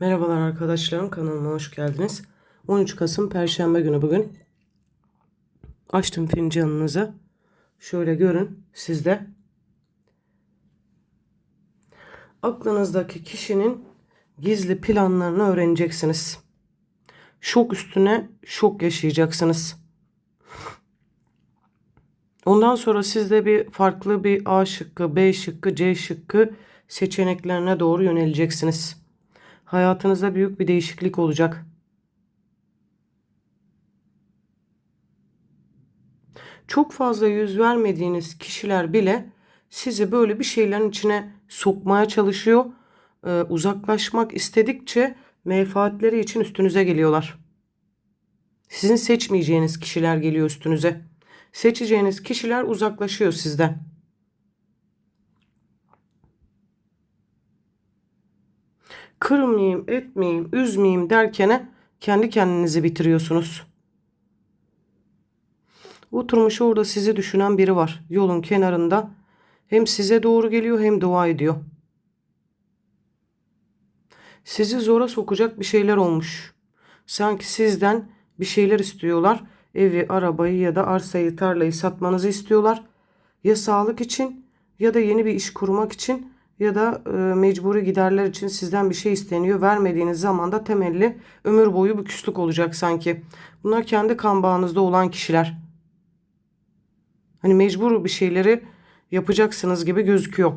Merhabalar arkadaşlarım kanalıma hoş geldiniz. 13 Kasım Perşembe günü bugün. Açtım fincanınızı. Şöyle görün sizde. Aklınızdaki kişinin gizli planlarını öğreneceksiniz. Şok üstüne şok yaşayacaksınız. Ondan sonra siz de bir farklı bir A şıkkı, B şıkkı, C şıkkı seçeneklerine doğru yöneleceksiniz. Hayatınızda büyük bir değişiklik olacak. Çok fazla yüz vermediğiniz kişiler bile sizi böyle bir şeylerin içine sokmaya çalışıyor. Ee, uzaklaşmak istedikçe menfaatleri için üstünüze geliyorlar. Sizin seçmeyeceğiniz kişiler geliyor üstünüze. Seçeceğiniz kişiler uzaklaşıyor sizden. Kırmayayım, etmeyeyim, üzmeyeyim derkene kendi kendinizi bitiriyorsunuz. Oturmuş orada sizi düşünen biri var. Yolun kenarında. Hem size doğru geliyor hem dua ediyor. Sizi zora sokacak bir şeyler olmuş. Sanki sizden bir şeyler istiyorlar. Evi, arabayı ya da arsayı, tarlayı satmanızı istiyorlar. Ya sağlık için ya da yeni bir iş kurmak için ya da e, mecburi giderler için sizden bir şey isteniyor. Vermediğiniz zaman da temelli ömür boyu bir küslük olacak sanki. Bunlar kendi kan bağınızda olan kişiler. Hani mecbur bir şeyleri yapacaksınız gibi gözüküyor.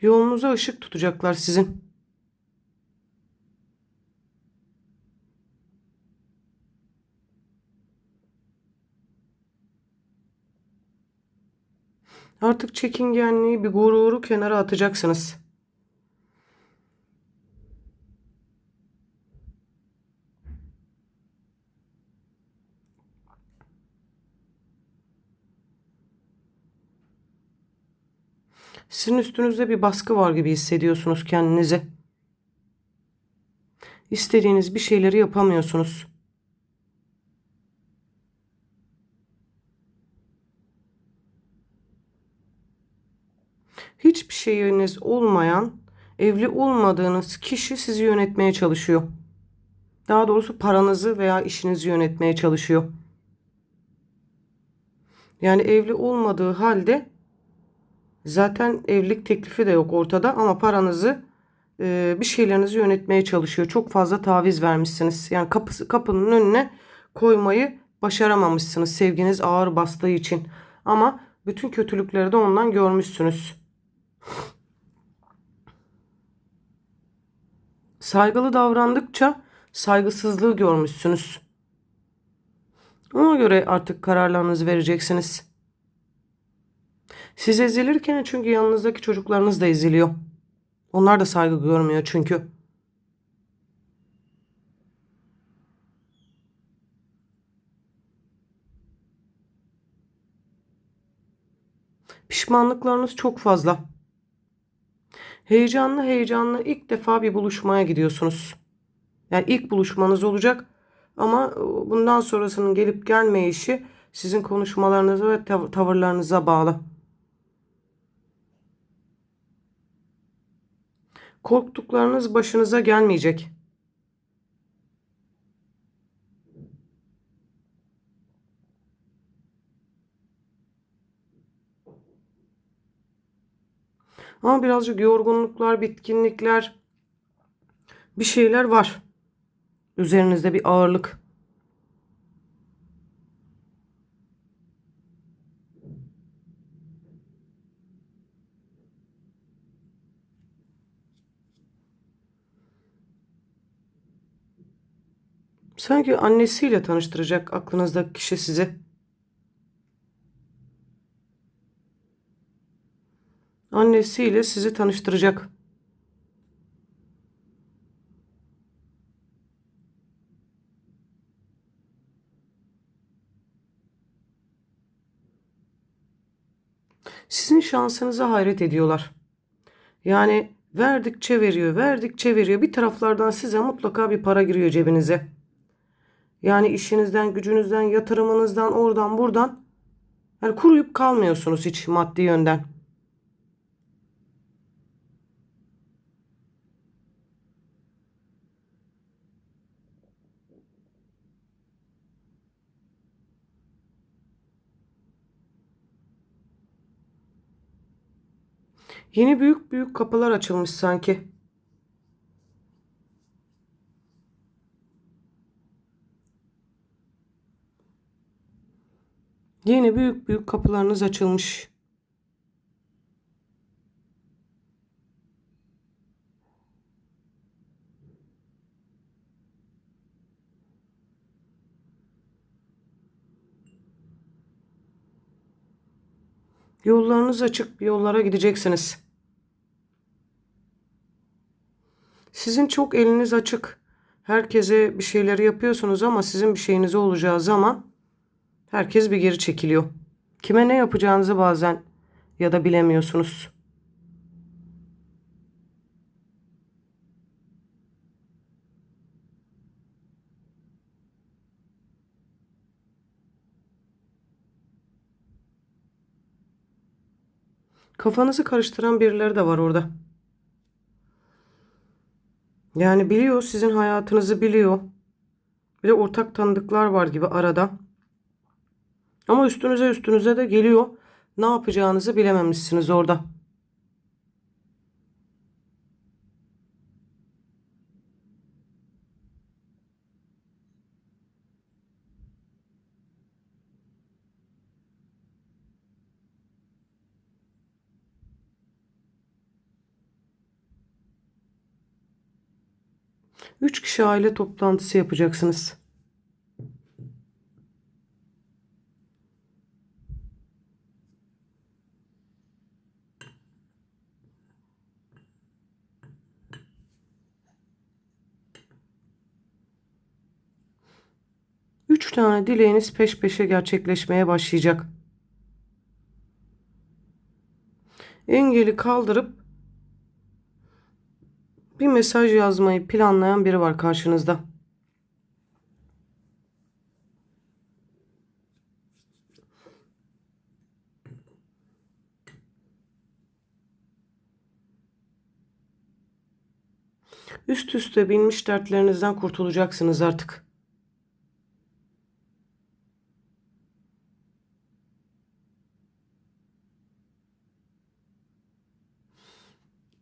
Yolunuza ışık tutacaklar sizin. Artık çekingenliği, bir gururu kenara atacaksınız. Sizin üstünüzde bir baskı var gibi hissediyorsunuz kendinizi. İstediğiniz bir şeyleri yapamıyorsunuz. hiçbir şeyiniz olmayan, evli olmadığınız kişi sizi yönetmeye çalışıyor. Daha doğrusu paranızı veya işinizi yönetmeye çalışıyor. Yani evli olmadığı halde zaten evlilik teklifi de yok ortada ama paranızı e, bir şeylerinizi yönetmeye çalışıyor. Çok fazla taviz vermişsiniz. Yani kapısı, kapının önüne koymayı başaramamışsınız sevginiz ağır bastığı için. Ama bütün kötülükleri de ondan görmüşsünüz. Saygılı davrandıkça saygısızlığı görmüşsünüz. Ona göre artık kararlarınızı vereceksiniz. Siz ezilirken çünkü yanınızdaki çocuklarınız da eziliyor. Onlar da saygı görmüyor çünkü. Pişmanlıklarınız çok fazla. Heyecanlı heyecanlı ilk defa bir buluşmaya gidiyorsunuz. Yani ilk buluşmanız olacak ama e, bundan sonrasının gelip gelmeyişi sizin konuşmalarınıza ve tav- tavırlarınıza bağlı. Korktuklarınız başınıza gelmeyecek. Ama birazcık yorgunluklar, bitkinlikler bir şeyler var. Üzerinizde bir ağırlık. Sanki annesiyle tanıştıracak aklınızdaki kişi sizi. Annesiyle sizi tanıştıracak. Sizin şansınıza hayret ediyorlar. Yani verdikçe veriyor, verdikçe veriyor. Bir taraflardan size mutlaka bir para giriyor cebinize. Yani işinizden, gücünüzden, yatırımınızdan, oradan, buradan. Yani kuruyup kalmıyorsunuz hiç maddi yönden. Yeni büyük büyük kapılar açılmış sanki. Yeni büyük büyük kapılarınız açılmış. Yollarınız açık, yollara gideceksiniz. Sizin çok eliniz açık. Herkese bir şeyleri yapıyorsunuz ama sizin bir şeyiniz olacağı zaman herkes bir geri çekiliyor. Kime ne yapacağınızı bazen ya da bilemiyorsunuz. Kafanızı karıştıran birileri de var orada. Yani biliyor, sizin hayatınızı biliyor. Bir de ortak tanıdıklar var gibi arada. Ama üstünüze üstünüze de geliyor. Ne yapacağınızı bilememişsiniz orada. Üç kişi aile toplantısı yapacaksınız. Üç tane dileğiniz peş peşe gerçekleşmeye başlayacak. Engeli kaldırıp bir mesaj yazmayı planlayan biri var karşınızda. Üst üste binmiş dertlerinizden kurtulacaksınız artık.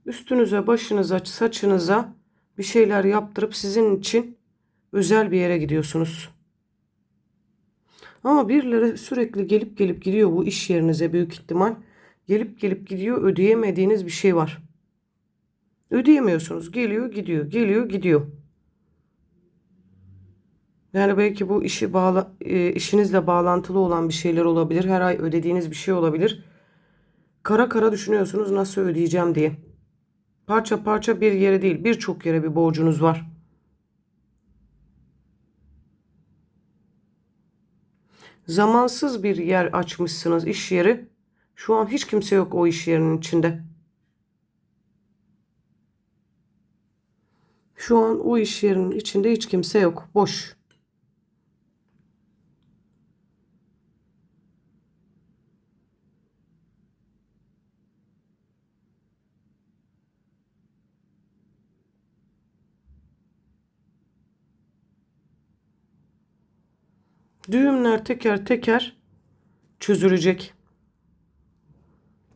Üstünüze, başınıza, saçınıza bir şeyler yaptırıp sizin için özel bir yere gidiyorsunuz. Ama birileri sürekli gelip gelip gidiyor bu iş yerinize büyük ihtimal. Gelip gelip gidiyor ödeyemediğiniz bir şey var. Ödeyemiyorsunuz. Geliyor gidiyor. Geliyor gidiyor. Yani belki bu işi bağla, e, işinizle bağlantılı olan bir şeyler olabilir. Her ay ödediğiniz bir şey olabilir. Kara kara düşünüyorsunuz nasıl ödeyeceğim diye. Parça parça bir yere değil birçok yere bir borcunuz var. Zamansız bir yer açmışsınız iş yeri. Şu an hiç kimse yok o iş yerinin içinde. Şu an o iş yerinin içinde hiç kimse yok. Boş. Düğümler teker teker çözülecek.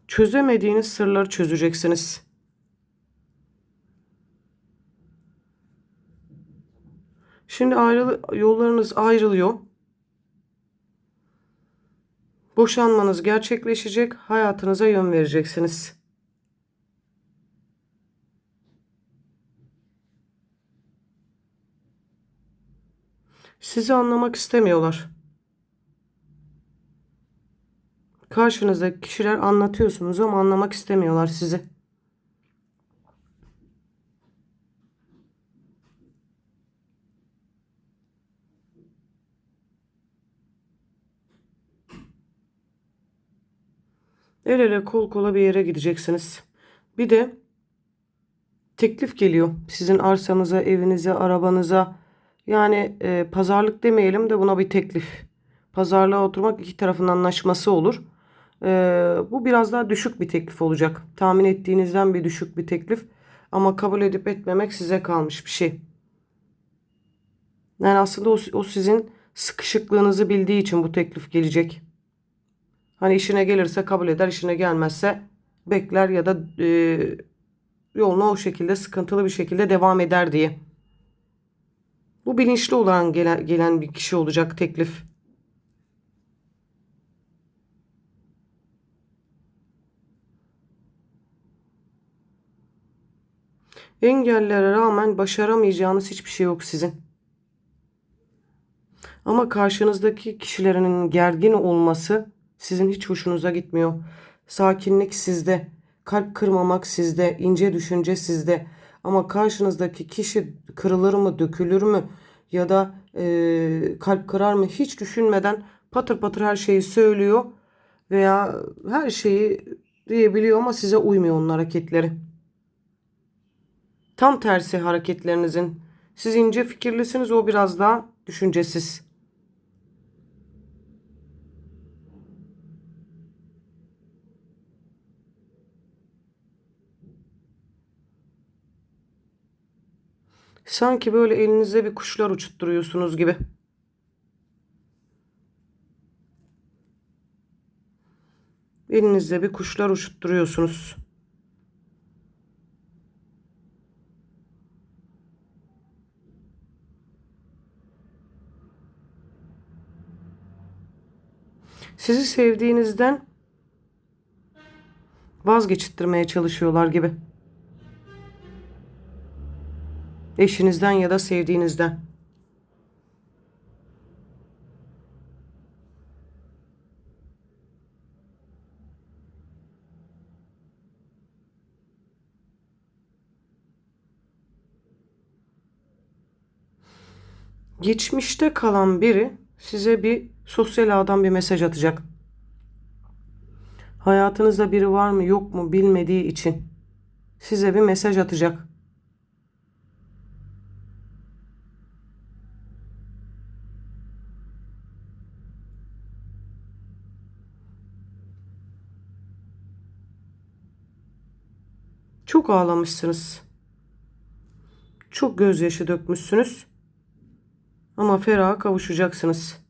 Çözemediğiniz sırları çözeceksiniz. Şimdi ayrı, yollarınız ayrılıyor. Boşanmanız gerçekleşecek. Hayatınıza yön vereceksiniz. Sizi anlamak istemiyorlar. Karşınızdaki kişiler anlatıyorsunuz ama anlamak istemiyorlar sizi. El ele kol kola bir yere gideceksiniz. Bir de teklif geliyor. Sizin arsanıza, evinize, arabanıza Yani e, pazarlık demeyelim de buna bir teklif. Pazarlığa oturmak iki tarafın anlaşması olur. E, bu biraz daha düşük bir teklif olacak. Tahmin ettiğinizden bir düşük bir teklif. Ama kabul edip etmemek size kalmış bir şey. Yani aslında o, o sizin sıkışıklığınızı bildiği için bu teklif gelecek. Hani işine gelirse kabul eder, işine gelmezse bekler ya da e, yoluna o şekilde sıkıntılı bir şekilde devam eder diye. Bu bilinçli olan gelen, bir kişi olacak teklif. Engellere rağmen başaramayacağınız hiçbir şey yok sizin. Ama karşınızdaki kişilerin gergin olması sizin hiç hoşunuza gitmiyor. Sakinlik sizde, kalp kırmamak sizde, ince düşünce sizde. Ama karşınızdaki kişi kırılır mı, dökülür mü ya da e, kalp kırar mı hiç düşünmeden patır patır her şeyi söylüyor veya her şeyi diyebiliyor ama size uymuyor onun hareketleri. Tam tersi hareketlerinizin. Siz ince fikirlisiniz, o biraz daha düşüncesiz. Sanki böyle elinizde bir kuşlar uçutturuyorsunuz gibi. Elinizde bir kuşlar uçutturuyorsunuz. Sizi sevdiğinizden vazgeçittirmeye çalışıyorlar gibi. Eşinizden ya da sevdiğinizden. Geçmişte kalan biri size bir sosyal ağdan bir mesaj atacak. Hayatınızda biri var mı yok mu bilmediği için size bir mesaj atacak. Çok ağlamışsınız. Çok gözyaşı dökmüşsünüz. Ama feraha kavuşacaksınız.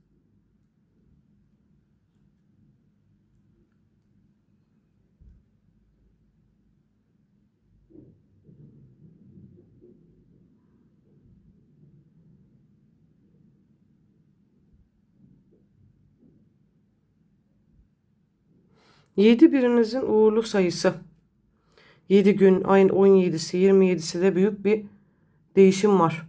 Yedi birinizin uğurlu sayısı. 7 gün ayın 17'si 27'si de büyük bir değişim var.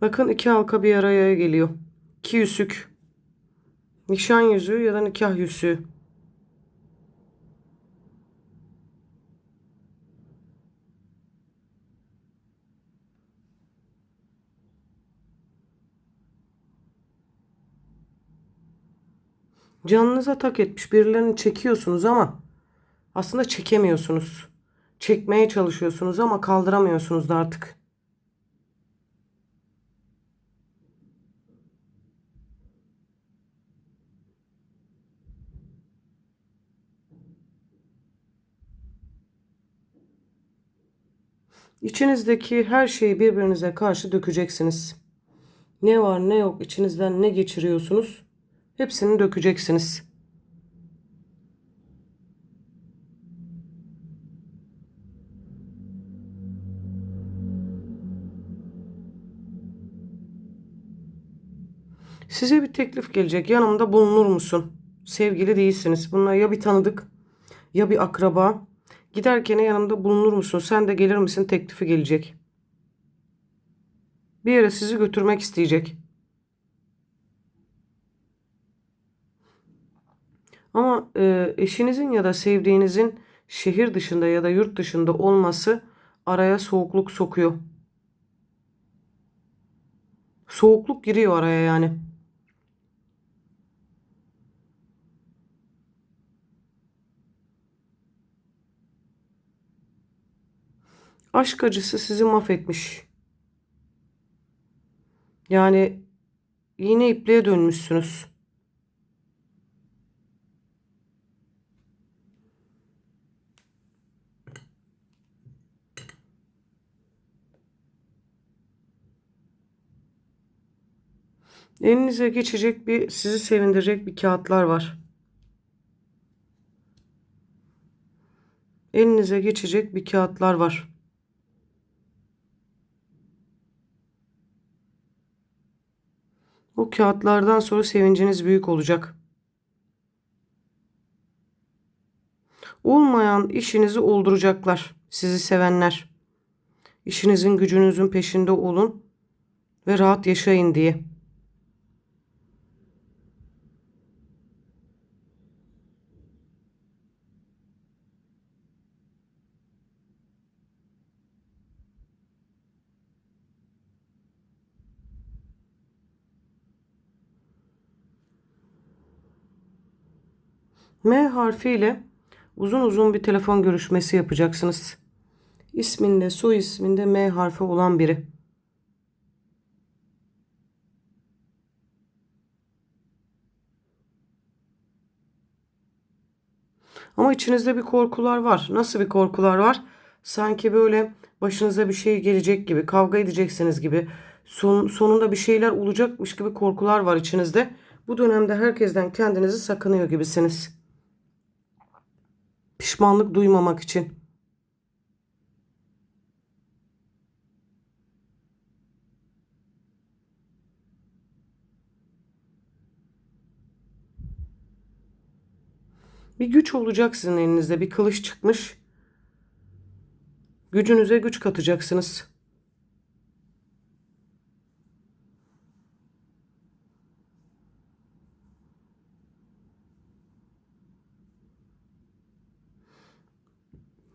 Bakın iki halka bir araya geliyor. İki yüzük. Nişan yüzüğü ya da nikah yüzüğü. Canınıza tak etmiş birilerini çekiyorsunuz ama aslında çekemiyorsunuz. Çekmeye çalışıyorsunuz ama kaldıramıyorsunuz da artık. İçinizdeki her şeyi birbirinize karşı dökeceksiniz. Ne var ne yok içinizden ne geçiriyorsunuz hepsini dökeceksiniz. Size bir teklif gelecek. Yanımda bulunur musun? Sevgili değilsiniz. Bunlar ya bir tanıdık ya bir akraba. Giderken yanımda bulunur musun? Sen de gelir misin? Teklifi gelecek. Bir yere sizi götürmek isteyecek. Ama e, eşinizin ya da sevdiğinizin şehir dışında ya da yurt dışında olması araya soğukluk sokuyor. Soğukluk giriyor araya yani. Aşk acısı sizi mahvetmiş. Yani yine ipliğe dönmüşsünüz. Elinize geçecek bir, sizi sevindirecek bir kağıtlar var. Elinize geçecek bir kağıtlar var. O kağıtlardan sonra sevinciniz büyük olacak. Olmayan işinizi olduracaklar. Sizi sevenler. İşinizin gücünüzün peşinde olun ve rahat yaşayın diye. M harfiyle uzun uzun bir telefon görüşmesi yapacaksınız. İsminde, soy isminde M harfi olan biri. Ama içinizde bir korkular var. Nasıl bir korkular var? Sanki böyle başınıza bir şey gelecek gibi, kavga edeceksiniz gibi, son, sonunda bir şeyler olacakmış gibi korkular var içinizde. Bu dönemde herkesten kendinizi sakınıyor gibisiniz. Pişmanlık duymamak için. Bir güç olacak sizin elinizde. Bir kılıç çıkmış. Gücünüze güç katacaksınız.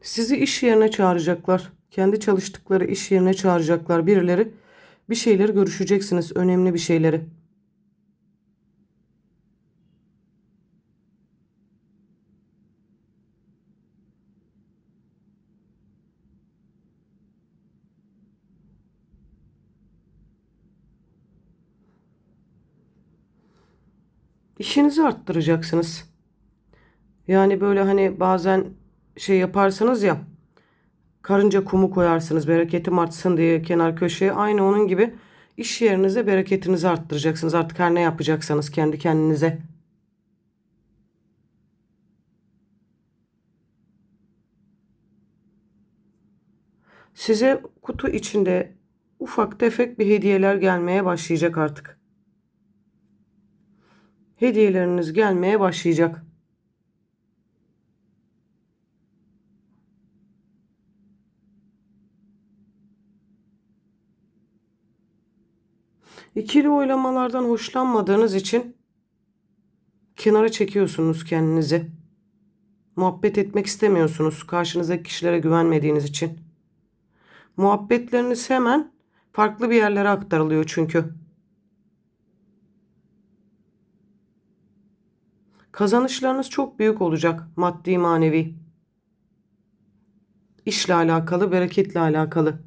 Sizi iş yerine çağıracaklar. Kendi çalıştıkları iş yerine çağıracaklar birileri. Bir şeyleri görüşeceksiniz. Önemli bir şeyleri. İşinizi arttıracaksınız. Yani böyle hani bazen şey yaparsınız ya karınca kumu koyarsınız bereketim artsın diye kenar köşeye aynı onun gibi iş yerinize bereketinizi arttıracaksınız artık her ne yapacaksanız kendi kendinize. Size kutu içinde ufak tefek bir hediyeler gelmeye başlayacak artık. Hediyeleriniz gelmeye başlayacak. İkili oylamalardan hoşlanmadığınız için kenara çekiyorsunuz kendinizi. Muhabbet etmek istemiyorsunuz karşınızdaki kişilere güvenmediğiniz için. Muhabbetleriniz hemen farklı bir yerlere aktarılıyor çünkü. Kazanışlarınız çok büyük olacak maddi manevi. İşle alakalı, bereketle alakalı.